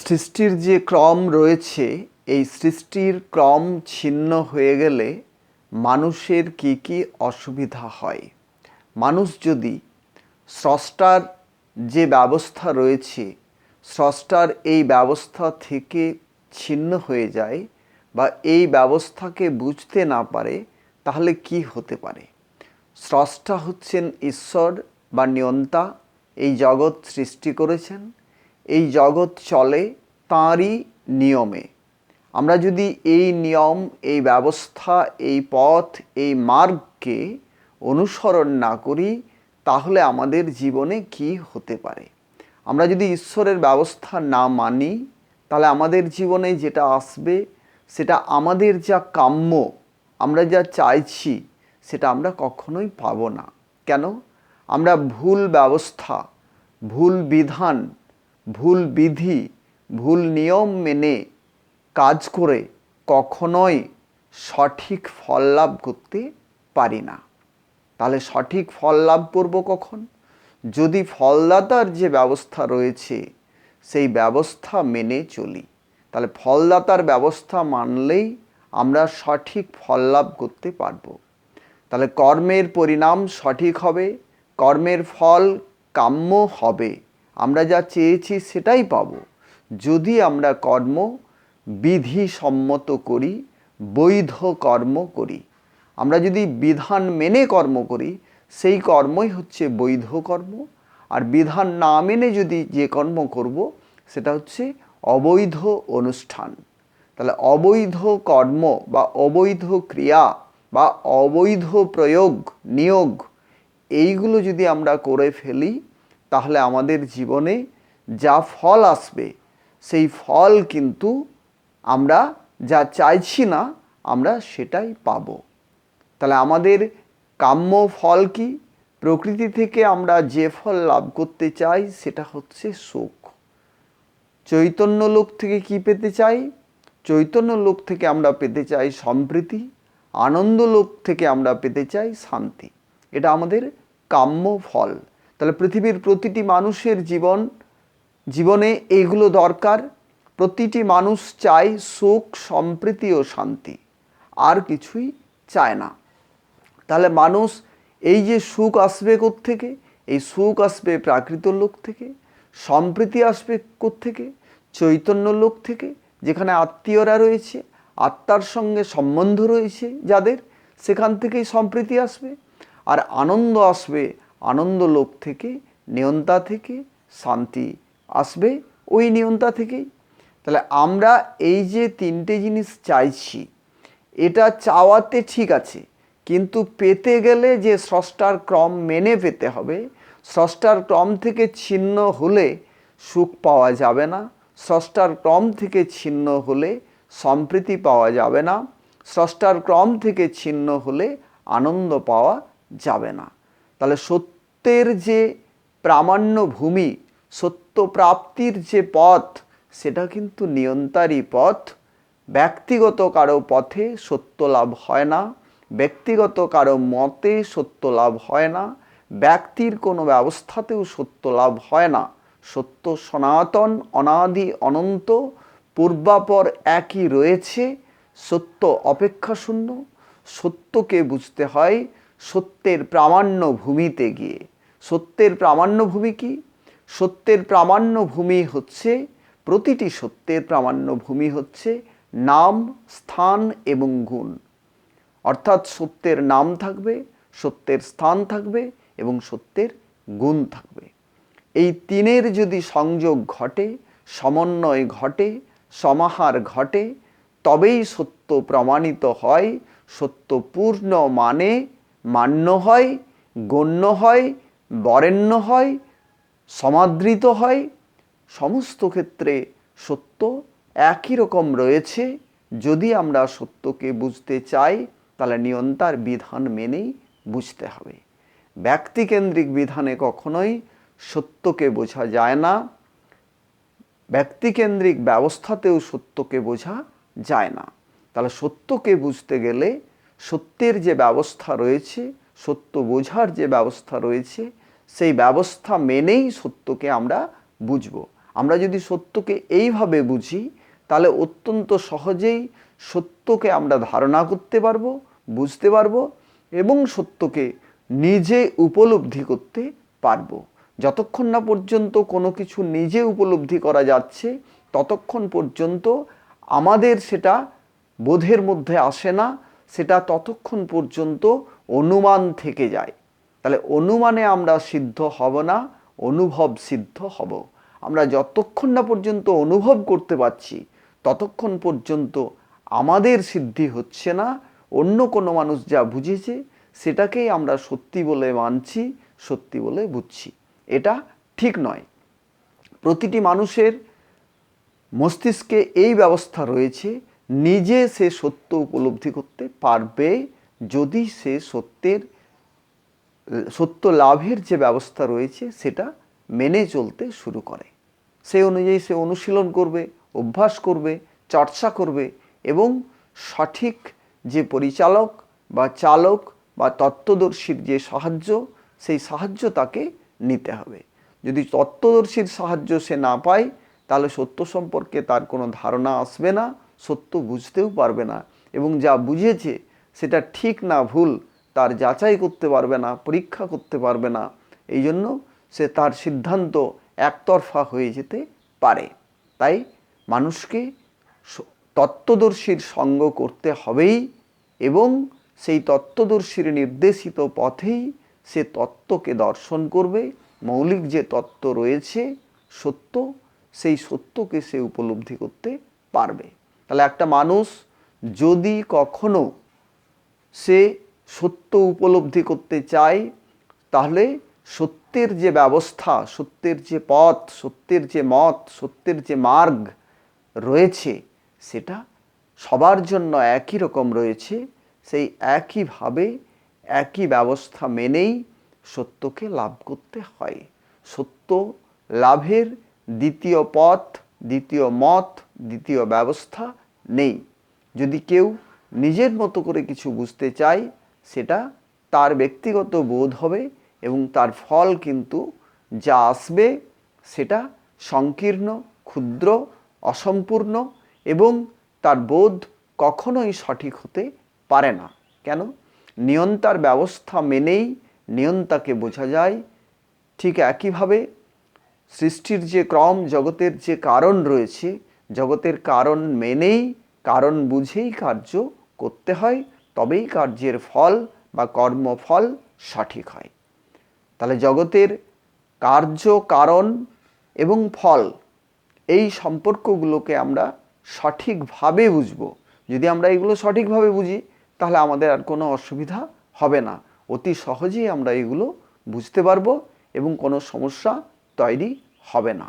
সৃষ্টির যে ক্রম রয়েছে, এই সৃষ্টির ক্রম ছিন্ন হয়ে গেলে মানুষের কি কি অসুবিধা হয়? মানুষ যদি স্রষ্টার যে ব্যবস্থা রয়েছে, স্রষ্টার এই ব্যবস্থা থেকে ছিন্ন হয়ে যায় বা এই ব্যবস্থাকে বুঝতে না পারে, তাহলে কি হতে পারে? স্রষ্টা হচ্ছেন ঈশ্বর বা নিয়ন্তা, এই জগৎ সৃষ্টি করেছেন। এই জগৎ চলে তাঁরই নিয়মে। আমরা যদি এই নিয়ম, এই ব্যবস্থা, এই পথ, এই মার্গকে অনুসরণ না করি, তাহলে আমাদের জীবনে কি হতে পারে? আমরা যদি ঈশ্বরের ব্যবস্থা না মানি, তাহলে আমাদের জীবনে যেটা আসবে, সেটা আমাদের যা কাম্য, আমরা যা চাইছি, সেটা আমরা কখনোই পাবো না। কেন? আমরা ভুল ব্যবস্থা, ভুল বিধান ভুল বিধি, ভুল নিয়ম মেনে কাজ করে কখনোই সঠিক ফল লাভ করতে পারি না। তাহলে সঠিক ফল লাভ করব কখন? যদি ফলদাতার যে ব্যবস্থা রয়েছে, সেই ব্যবস্থা মেনে চলি। তাহলে ফলদাতার ব্যবস্থা মানলেই আমরা সঠিক ফল লাভ করতে পারব। তাহলে কর্মের পরিণাম সঠিক হবে, কর্মের ফল কাম্য হবে। আমরা যা চেয়েছি সেটাই পাব। যদি আমরা কর্ম বিধি সম্মত করি, বৈধ কর্ম করি, আমরা যদি বিধান মেনে কর্ম করি, সেই কর্মই হচ্ছে বৈধ কর্ম। আর বিধান না মেনে যদি যে কর্ম করব, সেটা হচ্ছে অবৈধ অনুষ্ঠান। তাহলে অবৈধ কর্ম বা অবৈধ ক্রিয়া বা অবৈধ প্রয়োগ, নিয়োগ, এইগুলো যদি আমরা করে ফেলি তাহলে আমাদের জীবনে যা ফল আসবে, সেই ফল কিন্তু আমরা যা চাইছি না, আমরা সেটাই পাব। তাহলে আমাদের কাম্য ফল কি? প্রকৃতি থেকে আমরা যে ফল লাভ করতে চাই, সেটা হচ্ছে সুখ। চৈতন্য লোক থেকে কি পেতে চাই? চৈতন্য লোক থেকে আমরা পেতে চাই সম্প্রীতি, আনন্দ লোক থেকে আমরা পেতে চাই শান্তি। এটা আমাদের কাম্য ফল। তাহলে পৃথিবীর প্রতিটি মানুষের জীবন, জীবনে এগুলো দরকার। প্রতিটি মানুষ চায় সুখ, সম্প্রীতি ও শান্তি। আর কিছুই চায় না। তাহলে মানুষ এই যে সুখ আসবে থেকে এই সুখ আসবে প্রাকৃত লোক থেকে, সম্প্রীতি আসবে থেকে চৈতন্য লোক থেকে, যেখানে আত্মীয়রা রয়েছে, আত্মার সঙ্গে সম্বন্ধ রয়েছে যাদের, সেখান থেকেই সম্প্রীতি আসবে। আর আনন্দ আসবে আনন্দ লোক থেকে, নিয়ন্তা থেকে শান্তি আসবে ওই নিয়ন্তা থেকেই। তাহলে আমরা এই যে তিনটে জিনিস চাইছি, এটা চাওয়াতে ঠিক আছে, কিন্তু পেতে গেলে যে স্রষ্টার ক্রম মেনে পেতে হবে, স্রষ্টার ক্রম থেকে ছিন্ন হলে সুখ পাওয়া যাবে না, স্রষ্টার ক্রম থেকে ছিন্ন হলে সম্প্রীতি পাওয়া যাবে না, স্রষ্টার ক্রম থেকে ছিন্ন হলে আনন্দ পাওয়া যাবে না। তাহলে সত্যের যে প্রামাণ্য ভূমি, সত্য প্রাপ্তির যে পথ, সেটা কিন্তু নিয়ন্তারই পথ। ব্যক্তিগত কারও পথে সত্য লাভ হয় না, ব্যক্তিগত কারও মতে সত্য লাভ হয় না, ব্যক্তির কোনো ব্যবস্থাতেও সত্য লাভ হয় না। সত্য সনাতন, অনাদি, অনন্ত, পূর্বাপর একই রয়েছে, সত্য অপেক্ষা শূন্য, সত্যকে বুঝতে হয় সত্যের প্রামাণ্য ভূমিতে গিয়ে। সত্যের প্রামাণ্য ভূমি কি? সত্যের প্রামাণ্য ভূমি হচ্ছে, প্রতিটি সত্যের প্রামাণ্য ভূমি হচ্ছে নাম, স্থান এবং গুণ। অর্থাৎ সত্যের নাম থাকবে, সত্যের স্থান থাকবে এবং সত্যের গুণ থাকবে। এই তিনের যদি সংযোগ ঘটে, সমন্বয় ঘটে, সমাহার ঘটে, তবেই সত্য প্রমাণিত হয়, সত্য পূর্ণ মানে মান্য হয়, গণ্য হয় বরেণ্য হয়, সমাদৃত হয়, সমস্ত ক্ষেত্রে সত্য একই রকম রয়েছে। যদি আমরা সত্যকে বুঝতে চাই, তাহলে নিয়ন্তার বিধান মেনেই বুঝতে হবে। ব্যক্তিকেন্দ্রিক বিধানে কখনোই সত্যকে বোঝা যায় না, ব্যক্তিকেন্দ্রিক ব্যবস্থাতেও সত্যকে বোঝা যায় না। তাহলে সত্যকে বুঝতে গেলে সত্যের যে ব্যবস্থা রয়েছে সত্য বোঝার যে ব্যবস্থা রয়েছে, সেই ব্যবস্থা মেনেই সত্যকে আমরা বুঝব। আমরা যদি সত্যকে এইভাবে বুঝি, তাহলে অত্যন্ত সহজেই সত্যকে আমরা ধারণা করতে পারব, বুঝতে পারব এবং সত্যকে নিজে উপলব্ধি করতে পারব। যতক্ষণ না পর্যন্ত কোনো কিছু নিজে উপলব্ধি করা যাচ্ছে, ততক্ষণ পর্যন্ত আমাদের সেটা বোধের মধ্যে আসে না, সেটা ততক্ষণ পর্যন্ত অনুমান থেকে যায়। তাহলে অনুমানে আমরা সিদ্ধ হব না, অনুভব সিদ্ধ হব। আমরা যতক্ষণ না পর্যন্ত অনুভব করতে পারছি, ততক্ষণ পর্যন্ত আমাদের সিদ্ধি হচ্ছে না। অন্য কোনো মানুষ যা বুঝেছে, সেটাকেই আমরা সত্যি বলে মানছি, সত্যি বলে বুঝছি। এটা ঠিক নয়। প্রতিটি মানুষের মস্তিষ্কে এই ব্যবস্থা রয়েছে, নিজে সে সত্য উপলব্ধি করতে পারবে যদি সে সত্যের, সত্য লাভের যে ব্যবস্থা রয়েছে, সেটা মেনে চলতে শুরু করে। সেই অনুযায়ী সে অনুশীলন করবে, অভ্যাস করবে, চর্চা করবে এবং সঠিক যে পরিচালক বা চালক বা তত্ত্বদর্শীর যে সাহায্য, সেই সাহায্য তাকে নিতে হবে। যদি তত্ত্বদর্শীর সাহায্য সে না পায়, তাহলে সত্য সম্পর্কে তার কোনো ধারণা আসবে না, সত্য বুঝতেও পারবে না এবং যা বুঝেছে সেটা ঠিক না ভুল, তার যাচাই করতে পারবে না, পরীক্ষা করতে পারবে না। এই জন্য সে তার সিদ্ধান্ত একতরফা হয়ে যেতে পারে। তাই মানুষকে তত্ত্বদর্শীর সঙ্গ করতে হবেই এবং সেই তত্ত্বদর্শীর নির্দেশিত পথেই সে তত্ত্বকে দর্শন করবে। মৌলিক যে তত্ত্ব রয়েছে, সত্য, সেই সত্যকে সে উপলব্ধি করতে পারবে। তাহলে একটা মানুষ যদি কখনো সে সত্য উপলব্ধি করতে চায়, তাহলে সত্যের যে ব্যবস্থা, সত্যের যে পথ, সত্যের যে মত, সত্যের যে মার্গ রয়েছে, সেটা সবার জন্য একই রকম রয়েছে, সেই একইভাবে একই ব্যবস্থা মেনেই সত্যকে লাভ করতে হয়। সত্য লাভের দ্বিতীয় পথ, দ্বিতীয় মত, দ্বিতীয় ব্যবস্থা নেই। যদি কেউ নিজের মতো করে কিছু বুঝতে চাই, সেটা তার ব্যক্তিগত বোধ হবে এবং তার ফল কিন্তু যা আসবে সেটা সংকীর্ণ, ক্ষুদ্র, অসম্পূর্ণ এবং তার বোধ কখনোই সঠিক হতে পারে না। কেন? নিয়ন্তার ব্যবস্থা মেনেই নিয়ন্তাকে বোঝা যায়। ঠিক একইভাবে সৃষ্টির যে ক্রম, জগতের যে কারণ রয়েছে, জগতের কারণ মেনেই, কারণ বুঝেই কার্য করতে হয়, তবেই কার্যের ফল বা কর্মফল সঠিক হয়। তাহলে জগতের কার্য, কারণ এবং ফল এই সম্পর্কগুলোকে আমরা সঠিকভাবে বুঝব। যদি আমরা এগুলো সঠিকভাবে বুঝি, তাহলে আমাদের আর কোনো অসুবিধা হবে না। অতি সহজেই আমরা এগুলো বুঝতে পারব এবং কোনো সমস্যা তৈরি হবে না।